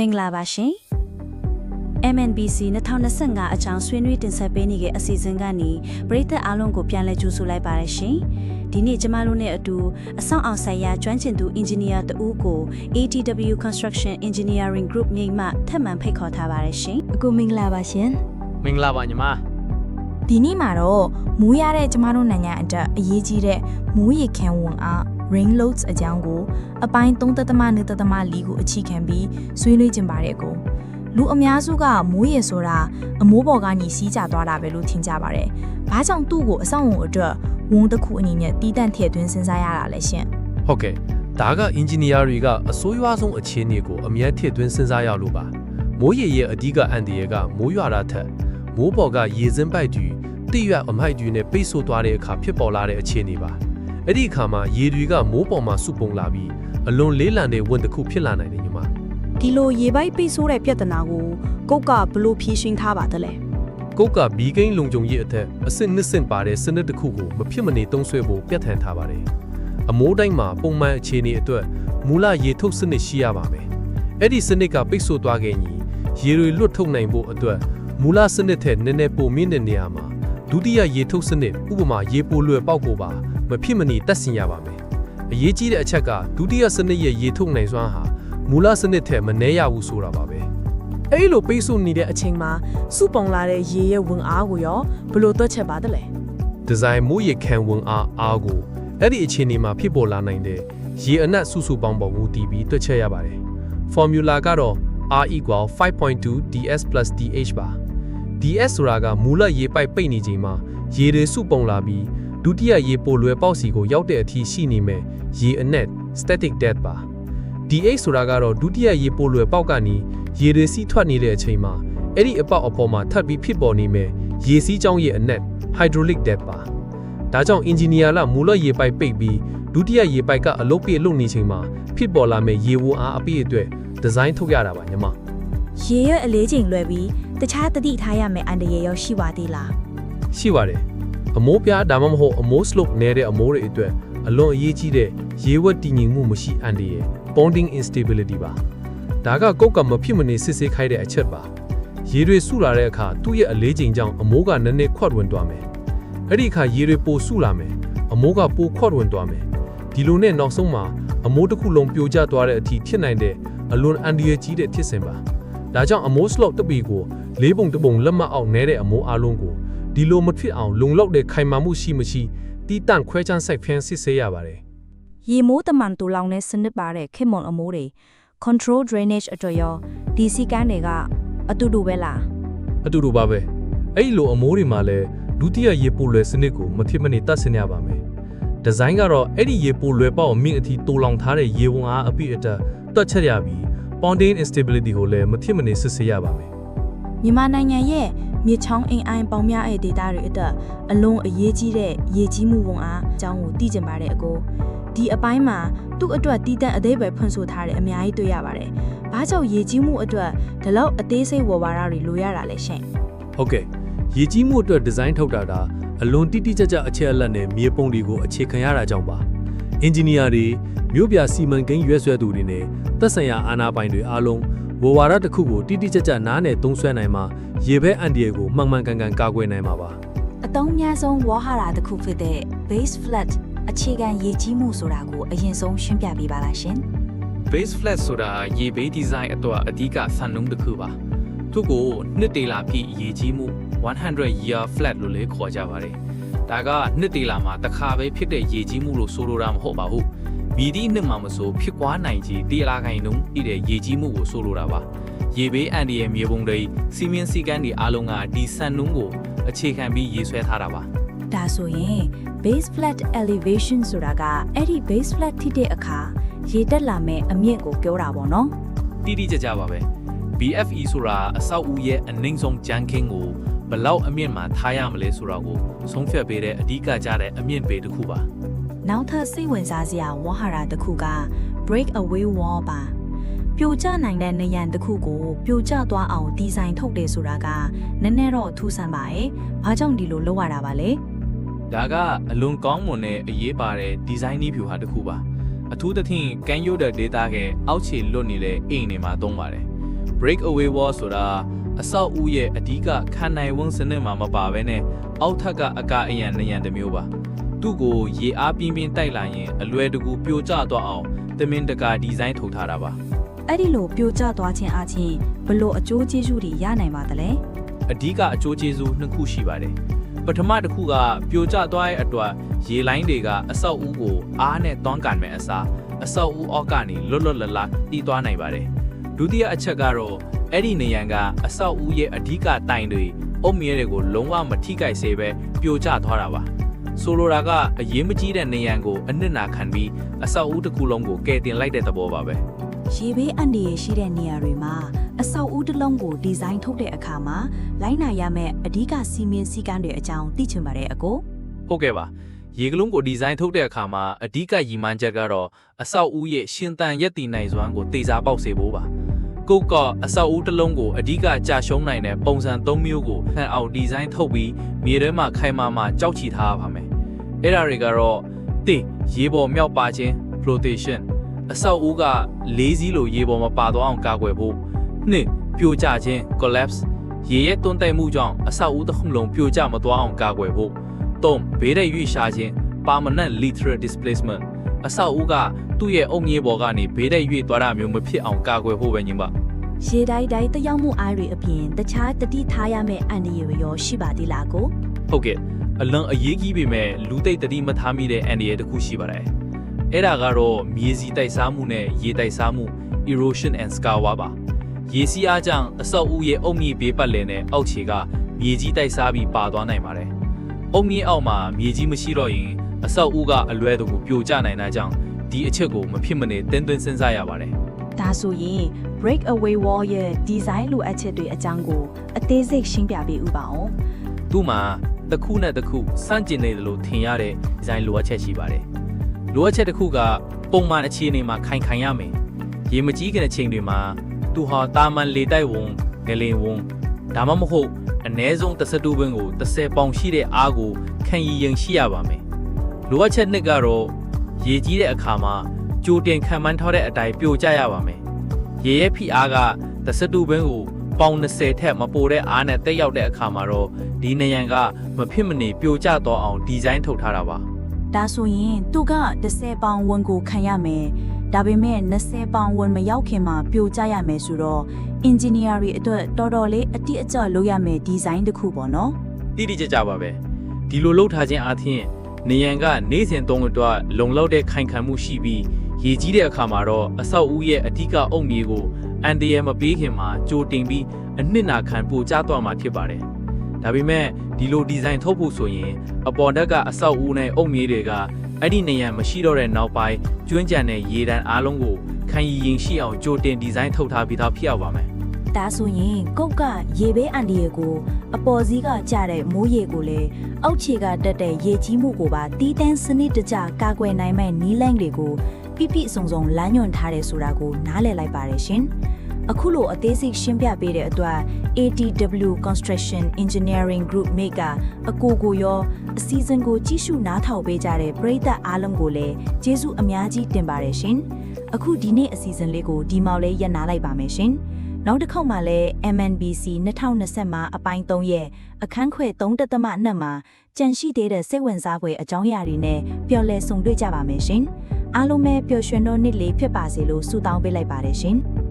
မင်္ဂလာပါရှင် MNBC 2025အကြောင်းဆွေးနွေးတင်ဆက်ပေးနေတဲ့အစီအစဉ်ကနေပရိသတ်အားလုံးကိုပြန်လည်ကြိုဆိုလိုက်ပါရရှင်ဒီနေ့ကျမတို့နဲ့အတူအဆောင်အောင်ဆိုင်ရာကျွမ်းကျင်သူအင်ဂျင်နီယာတဦးကို ATW Construction Engineering Group မြိတ်မှထပ်မံဖိတ်ခေါ်ထားပါရရှင်အကိုမင်္ဂလာပါရှင်မင်္ဂလာပါညီမဒီနေ့မှာတော့မူးရတဲ့ကျမတို့နိုင်ငံအတွက်အရေးကြီးတဲ့မူးရေခံဝန်အား rain loads အကြောင်းကိုအပိုင်း3.2.4ကိုအခြေခံပြီးဆွေးနွေးကြပါတယ်အကိုလူအများစုကမိုးရေဆိုတာအမိုးပေါ်ကနေစီးကျသွားတာပဲလို့ထင်ကြပါတယ်။ဘာကြောင့်သူ့ကိုအဆောင်ဝန်အတွက်ဝန်တစ်ခုအနေနဲ့တီးတန့်ထည့်သွင်းစဉ်းစားရတာလဲရှင်ဟုတ်ကဲ့ဒါကအင်ဂျင်နီယာတွေကအစိုးရဆုံးအခြေအနေကိုအမြဲထည့်သွင်းစဉ်းစားရလို့ပါမိုးရေရဲ့အဓိကအန်ဒီရကမိုးရွာတာထက်မိုးပေါ်ကရေစင်းပိုက်တွေတိရွက်အမိုက်တွေနဲ့ပိတ်ဆို့သွားတဲ့အခါဖြစ်ပေါ်လာတဲ့အခြေအနေပါ အဲ့ဒီအခါမှာရေတွေကမိုးပေါ်မှာစုပုံလာပြီးအလွန်လေးလံတဲ့ဝန်တစ်ခုဖြစ်လာနိုင်တယ်ညီမဒီလိုရေပိုက်ပိတ်ဆိုးတဲ့ပြဿနာကိုကုတ်ကဘလို့ဖြေရှင်းထားပါတယ်လဲကုတ်ကဘီကိန်းလုံခြုံရေးအထက်အစစ်နှစ်ဆင့်ပါတဲ့စနစ်တစ်ခုကိုမဖြစ်မနေသုံးဆွဲဖို့ပြဋ္ဌာန်းထားပါတယ်အမိုးတိုင်းမှာပုံမှန်အခြေအနေအတွက်မူလရေထုတ်စနစ်ရှိရပါမယ်အဲ့ဒီစနစ်ကပိတ်ဆို့သွားခဲ့ရင်ရေတွေလွတ်ထုတ်နိုင်ဖို့အတွက်မူလစနစ်ထက်နည်းနည်းပိုမြင့်တဲ့နေရာမှာဒုတိယရေထုတ်စနစ်ဥပမာရေပိုလွယ်ပေါက်ဖို့ပါ မဖြစ်မနေတက်ဆင်ရပါမယ်အရေးကြီးတဲ့အချက်ကဒုတိယစနစ်ရဲ့ရေထုတ်နိုင်စွမ်းဟာမူလစနစ်ထက်မနည်းရဘူးဆိုတာပါပဲအဲ့လိုပိတ်ဆို့နေတဲ့အချိန်မှာစုပုံလာတဲ့ရေရဲ့ဝင်အားကိုရောဘလို့တွက်ချက်ပါတယ်လဲဒီဇိုင်းမိုးရေခံဝန်အားအားကိုအဲ့ဒီအခြေအနေမှာဖြစ်ပေါ်လာနိုင်တဲ့ရေအနက်စုစုပေါင်းပေါ်မူတည်ပြီးတွက်ချက်ရပါတယ်။ formula ကတော့ R equal 5.2 ds plus dh ပါ ds ဆိုတာကမူလရေပိုက်ပိတ်နေချိန်မှာရေတွေစုပုံလာပြီး ဒုတိယရေပိုလွယ်ပေါက်စီကိုရောက်တဲ့အထိရှိနေမဲ့ရေအနက် static depth ပါ dh ဆိုတာကတော့ဒုတိယရေပိုလွယ်ပေါက်ကနေရေတွေစီးထွက်နေတဲ့အချိန်မှာအဲ့ဒီအပေါက်အပေါ်မှာထပ်ပြီးဖြစ်ပေါ်နေမဲ့ရေစီးကြောင်းရဲ့အနက် hydraulic depth ပါဒါကြောင့်အင်ဂျင်နီယာလမူလရေပိုက်ပိတ်ပြီးဒုတိယရေပိုက်ကအလုပ်ပြည့်လုပ်နေချိန်မှာဖြစ်ပေါ်လာမယ့်ရေဝန်းအားအပြည့်အတွက်ဒီဇိုင်းထုတ်ရတာပါညီမရေရဲ့အလေးချိန်လွယ်ပြီးတခြားတတိထားရမယ့်အန်တရေရောရှိပါသေးလားရှိပါတယ် အမိုးပြားဒါမှမဟုတ်အမိုး slope နဲ့တဲ့အမိုးတွေအတွက်အလွန်အရေးကြီးတဲ့ရေဝက်တည်ငြိမ်မှုမရှိအန်ဒီရဲ့ bonding instability ပါဒါကကုတ်ကမဖြစ်မနေစစ်စစ်ခိုင်းတဲ့အချက်ပါရေတွေစုလာတဲ့အခါသူ့ရဲ့အလေးချိန်ကြောင့်အမိုးကနည်းနည်းခွတ်ဝင်သွားမယ်အဲ့ဒီအခါရေတွေပိုစုလာမယ်အမိုးကပိုခွတ်ဝင်သွားမယ်ဒီလိုနဲ့နောက်ဆုံးမှာအမိုးတစ်ခုလုံးပြိုကျသွားတဲ့အထိဖြစ်နိုင်တဲ့အလွန်အန်ဒီရကြီးတဲ့ဖြစ်စဉ်ပါဒါကြောင့်အမိုး slope တပီကိုလေးပုံတစ်ပုံလက်မအောင်နဲတဲ့အမိုးအလုံးကို ဒီလိုမဖြစ်အောင်လုံလောက်တဲ့ခိုင်မာမှုရှိမရှိတီးတန့်ခွဲချမ်းဆိုင်ဖျန်းစစ်ဆေးရပါတယ်ရေမိုးတမန်တူလောင်တဲ့စနစ်ပါတဲ့ခေတ်မွန်အမိုးတွေ control drainage အတွက်ရောဒီစီကန်းတွေကအတူတူပဲလားအတူတူပါပဲအဲ့ဒီလိုအမိုးတွေမှာလည်းဒုတိယရေပိုလွယ်စနစ်ကိုမဖြစ်မနေတတ်ဆင်ရပါမယ်ဒီဇိုင်းကတော့အဲ့ဒီရေပိုလွယ်ပေါက်အမြင့်အထိတိုးလောင်ထားတဲ့ရေဝန်အားအပြည့်အတက်တွက်ချက်ရပြီး bonding instability ကိုလည်းမဖြစ်မနေစစ်ဆေးရပါမယ် မြန်မာနိုင်ငံရဲ့မြေချောင်းအင်အိုင်ပေါင်းများတဲ့ဒေသတွေအတွက်အလွန်အရေးကြီးတဲ့ရေကြီးမှုဝန်အားအကြောင်းကိုသိကျင်ပါတယ်အကိုဒီအပိုင်းမှာသူ့အတွက်တည်တံ့အသေးပဲဖွင့်ဆိုထားတယ်အများကြီးတွေ့ရပါတယ်။ဘာကြောင့်ရေကြီးမှုအတွက်ဒီလောက်အသေးစိတ်ဝေါ်ဝါဒတွေလိုရတာလဲရှင်ဟုတ်ကဲ့ရေကြီးမှုအတွက်ဒီဇိုင်းထုတ်တာဒါအလွန်တိတိကျကျအချက်အလက်နဲ့မြေပုံတွေကိုအခြေခံရတာကြောင့်ပါအင်ဂျင်နီယာတွေမြို့ပြစီမံကိန်းရွက်ဆွဲသူတွေနဲ့သက်ဆိုင်ရာအာဏာပိုင်တွေအားလုံး ဝဝါဒတစ်ခုကိုတိတိကျကျနားနဲ့သုံးဆွဲနိုင်မှာရေဘဲအန်ဒီယေကိုမှန်မှန်ကန်ကန်ကာကွယ်နိုင်မှာပါ။အတုံးများဆုံးဝါဟာရာတစ်ခုဖြစ်တဲ့ base flood အခြေခံရေကြီးမှုဆိုတာကိုအရင်ဆုံးရှင်းပြပေးပါလားရှင် base flat ဆိုတာရေဘေးဒီဇိုင်းအတွက်အဓိကဆန်နှုန်းတစ်ခုပါသူ့ကိုနှစ်တေလာပြည့်ရေကြီးမှု100 year flat လို့လည်းခေါ်ကြပါတယ်ဒါကနှစ်တေလာမှာတစ်ခါပဲဖြစ်တဲ့ရေကြီးမှုလို့ဆိုလိုတာမဟုတ်ပါဘူး မီဒီနှစ်မှာမဆိုဖြစ်ပွားနိုင်ခြေတေလာခိုင်နှုန်းဤတဲ့ရေကြီးမှုကိုဆိုလိုတာပါရေဘေးအန်ဒီရဲ့မြေပုံတွေစီမင်းစည်းကမ်းတွေအားလုံးကဒီဆန်နှုန်းကိုအခြေခံပြီးရေးဆွဲထားတာပါ။ဒါဆိုရင် base flood elevation ဆိုတာကအဲ့ဒီ base flood ထိတဲ့အခါရေတက်လာမဲ့အမြင့်ကိုပြောတာပေါ့နော်တိတိကျကျပါပဲ BFE ဆိုတာအဆောက်အဦရဲ့အနှိမ့်ဆုံးကြမ်းခင်းကိုဘယ်လောက်အမြင့်မှာထားရမလဲဆိုတာကိုဆုံးဖြတ်ပေးတဲ့အဓိကကျတဲ့အမြင့်ပေတစ်ခုပါ။ နောက်ထပ်စိတ်ဝင်စားစရာဝါဟာရာတစ်ခုက break away wall ပါ။ပြိုကျနိုင်တဲ့နေရန်တစ်ခုကိုပြိုကျသွားအောင်ဒီဇိုင်းထုတ်တယ်ဆိုတာကနည်းနည်းတော့ထူးဆန်းပါရဲ့။ဘာကြောင့်ဒီလိုလုပ်ရတာပါလဲဒါကအလွန်ကောင်းမွန်တဲ့အရေးပါတဲ့ဒီဇိုင်းနည်းဖြူဟာတစ်ခုပါအထူးသဖြင့်ကန်ယိုတဲ့ data ကအောက်ခြေလွတ်နေတဲ့အိမ်တွေမှာသုံးပါတယ် breakaway wall ဆိုတာအဆောက်အဦရဲ့အဓိကခံနိုင်ဝန်းစနစ်မှာမပါဘဲနဲ့အောက်ထပ်ကအကာအယံနယံတစ်မျိုးပါ သူ့ကိုရေအားပြင်းပြင်းတိုက်လာရင်အလွယ်တကူပြိုကျသွားအောင်တမင်တကာဒီဇိုင်းထုတ်ထားတာပါအဲ့ဒီလိုပြိုကျသွားခြင်းအချင်းဘလို့အကျိုးကျေးဇူးတွေရနိုင်ပါသလဲအဓိကအကျိုးကျေးဇူးနှစ်ခုရှိပါတယ်ပထမတစ်ခုကပြိုကျသွားတဲ့အတွက်ရေလိုင်းတွေကအဆောက်အဦကိုအားနဲ့တွန်းကန်မဲ့အစားအဆောက်အဦအောက်ကနေလွတ်လွတ်လပ်လပ်တီးသွားနိုင်ပါတယ်ဒုတိယအချက်ကတော့အဲ့ဒီနေရန်ကအဆောက်အဦရဲ့အဓိကတိုင်တွေအုတ်မြဲတွေကိုလုံးဝမထိခိုက်စေပဲပြိုကျသွားတာပါ ဆိုလိုတာကအရေးမကြီးတဲ့နေရန်ကိုအနစ်နာခံပြီးအဆောက်အဦတစ်ခုလုံးကိုကယ်တင်လိုက်တဲ့သဘောပါပဲရေဘေးအန္တရာယ်ရှိတဲ့နေရာတွေမှာအဆောက်အဦတစ်လုံးကိုဒီဇိုင်းထုတ်တဲ့အခါမှာလိုင်းနာရမယ့်အဓိကစီမင်းစည်းကမ်းတွေအကြောင်းသိချင်ပါတယ်အကိုဟုတ်ကဲ့ပါရေကလုံးကိုဒီဇိုင်းထုတ်တဲ့အခါမှာအဓိကရည်မှန်းချက်ကတော့အဆောက်အဦရဲ့ရှင်သန်ရက်တည်နိုင်စွမ်းကိုတေစာပေါက်စေဖို့ပါ ကုတ်ကအဆောက်အဦတစ်လုံးကိုအဓိကကြာရှုံးနိုင်တဲ့ပုံစံ၃မျိုးကိုဖန်အောင်ဒီဇိုင်းထုတ်ပြီးမြေထဲမှာခိုင်မာမာကြောက်ချီထားရပါမယ်အဲ့ဒါတွေကတော့တိရေပေါ်မြောက်ပါခြင်း flotation အဆောက်အဦကလေးစီးလိုရေပေါ်မပါသွားအောင်ကာကွယ်ဖို့နှစ်ပြိုကျခြင်း collapse ရေရဲ့တွန်းတိုက်မှုကြောင့်အဆောက်အဦတစ်ခုလုံးပြိုကျမသွားအောင်ကာကွယ်ဖို့၃ဘေးတဲ့ရွေ့ရှာခြင်း permanent lateral displacement အဆောက်အဦကသူ့ရဲ့အုံမြေပေါ်ကနေဘေးတဲ့ရွေ့သွားတာမျိုးမဖြစ်အောင်ကာကွယ်ဖို့ပဲညီမရေတိုင်းတိုင်းတယောက်မှုအားတွေအပြင်တခြားတတိထားရမယ့်အန္တရာယ်တွေရောရှိပါသေးလားကိုဟုတ်ကဲ့အလွန်အရေးကြီးပေမဲ့လူသိပ်တတိမထားမိတဲ့အန္တရာယ်တစ်ခုရှိပါတယ်အဲ့ဒါကတော့မြေစီတိုက်စားမှုနဲ့ရေတိုက်စားမှု erosion and scour ပါရေစီးအားကြောင့်အဆောက်အဦရဲ့အုံမြေဘေးပတ်လည်နဲ့အောက်ခြေကမြေကြီးတိုက်စားပြီးပါသွားနိုင်ပါတယ်အုံမြေအောက်မှာမြေကြီးမရှိတော့ရင် အဆောက်အဦကအလွဲတကူပြိုကျနိုင်တာကြောင့်ဒီအချက်ကိုမဖြစ်မနေတင်းသွင်းစဉ်းစားရပါတယ်ဒါဆိုရင် break away wall ရဲ့ဒီဇိုင်းလိုအပ်ချက်တွေအကြောင်းကိုအသေးစိတ်ရှင်းပြပေးဥပါအောင်သူ့မှာတစ်ခုနဲ့တစ်ခုစန့်ကျင်နေတယ်လို့ထင်ရတဲ့ဒီဇိုင်းလိုအပ်ချက်ရှိပါတယ်။လိုအပ်ချက်တစ်ခုကပုံမှန်အခြေအနေမှာခိုင်ခိုင်ရမယ်။ရေမကြီးခင်တဲ့ချိန်တွေမှာသူဟာတာမန်လေတိုက်ဝုံငလင်ဝုံဒါမှမဟုတ်အ ਨੇ ဆုံး12ဘင်းကို30ပေါင်ရှိတဲ့အားကိုခံရည်ရင်ရှိရပါမယ်။ လိုအပ်ချက်နှစ်ကတော့ရေကြီးတဲ့အခါမှာကြိုတင်ခံမှန်းထားတဲ့အတိုင်းပြိုကျရပါမယ်။ရေရဲ့ဖိအားက12ဘင်းကိုပေါင်20ထက်မပိုတဲ့အားနဲ့တက်ရောက်တဲ့အခါမှာတော့ဒီနေရန်ကမဖြစ်မနေပြိုကျတော့အောင်ဒီဇိုင်းထုတ်ထားတာပါဒါဆိုရင်သူက10ပေါင်ဝန်ကိုခံရမယ်ဒါပေမဲ့20ပေါင်ဝန်မရောက်ခင်မှာပြိုကျရမယ်ဆိုတော့ engineer တွေအတွက်တော်တော်လေးအတိအကျလုပ်ရမယ်ဒီဇိုင်းတစ်ခုပေါ့နော်တိတိကျကျပါပဲဒီလိုလှုပ်ထားခြင်းအပြင် နေရန်ကနေ့စဉ်သုံးအတွက်လုံလောက်တဲ့ခိုင်ခံမှုရှိပြီးရေကြီးတဲ့အခါမှာတော့အဆောက်အဦရဲ့အဓိကအုတ်မြေကိုအန်တရယ်မပေးခင်မှာကြိုတင်ပြီးအနှစ်နာခံပို့ကျသွားမှာဖြစ်ပါတယ်ဒါပေမဲ့ဒီလိုဒီဇိုင်းထုတ်ဖို့ဆိုရင်အပေါ်တက်ကအဆောက်အဦနဲ့အုတ်မြေတွေကအဲ့ဒီနေရန်မရှိတော့တဲ့နောက်ပိုင်းကျွင်းကြံတဲ့ရေတန်းအားလုံးကိုခံရည်ရင်ရှိအောင်ကြိုတင်ဒီဇိုင်းထုတ်ထားပြီးသားဖြစ်ရပါမယ် ဒါဆိုရင်ကုတ်ကရေဘေးအန်ဒီရကိုအပေါ်စီးကကျတဲ့မိုးရေကိုလည်းအောက်ခြေကတက်တဲ့ရေကြီးမှုကိုပါတီးတန်းစနစ်တကျကာကွယ်နိုင်မဲ့နီးလန့်တွေကိုပြပြအစုံစုံလမ်းညွှန်ထားတယ်ဆိုတာကိုနားလည်လိုက်ပါတယ်ရှင်။ အခုလိုအသေးစိတ်ရှင်းပြပေးတဲ့အတွက် ATW Construction Engineering Group မိကအကိုကိုရောအစည်းအဝေးကိုကြီးစုနားထောင်ပေးကြတဲ့ပရိသတ်အားလုံးကိုလည်းကျေးဇူးအများကြီးတင်ပါတယ်ရှင်။အခုဒီနေ့အစည်းအဝေးလေးကိုဒီမောက်လေးရပ်နားလိုက်ပါမယ်ရှင်။နောက်တစ်ခေါက်မှာလည်း MNBC 2020မှာအပိုင်း3ရဲ့အခန်းခွဲ3တက်သမ2မှာကြန့်ရှိသေးတဲ့စိတ်ဝင်စားဖွယ်အကြောင်းအရာတွေနဲ့ပျော်လည်ဆုံတွေ့ကြပါမယ်ရှင်။အားလုံးပဲပျော်ရွှင်သောနေ့လေးဖြစ်ပါစေလို့ဆုတောင်းပေးလိုက်ပါတယ်ရှင်။